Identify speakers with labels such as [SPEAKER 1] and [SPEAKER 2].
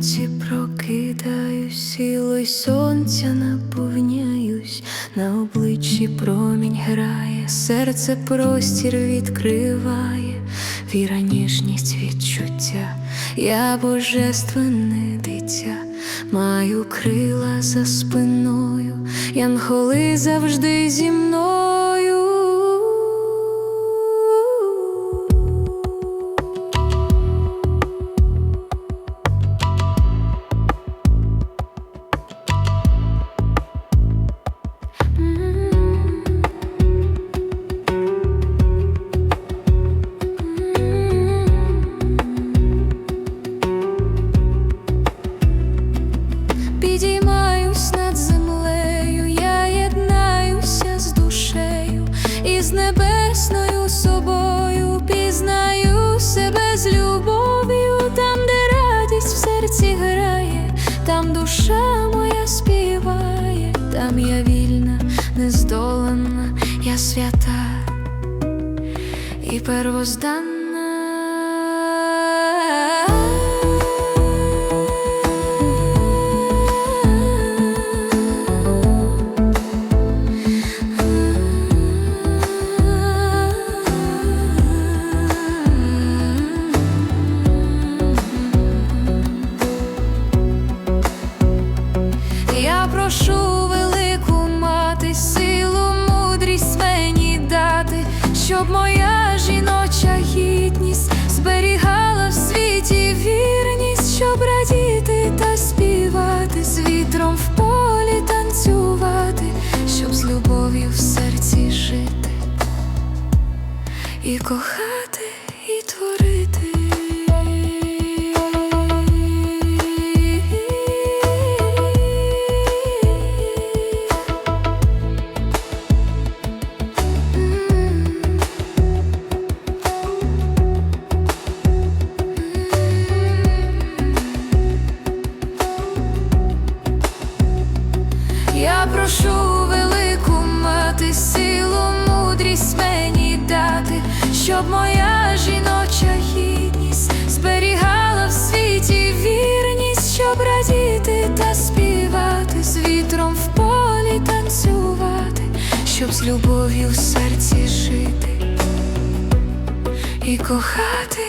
[SPEAKER 1] вранці прокидаюсь, сілой сонця наповняюсь, на обличчі промінь грає, серце простір відкриває, віра, ніжність відчуття, я божественне дитя, маю крила за спиною, янголи завжди зі мною. Там я вільна, нездолана, я свята і первозданна. Прошу жіноча гідність зберігала в світі вірність, щоб радіти та співати, з вітром в полі танцювати, щоб з любов'ю в серці жити. І кохати, прошу велику мати силу, мудрість мені дати, щоб моя жіноча гідність зберігала в світі вірність, щоб радіти та співати, з вітром в полі танцювати, щоб з любов'ю в серці жити і кохати,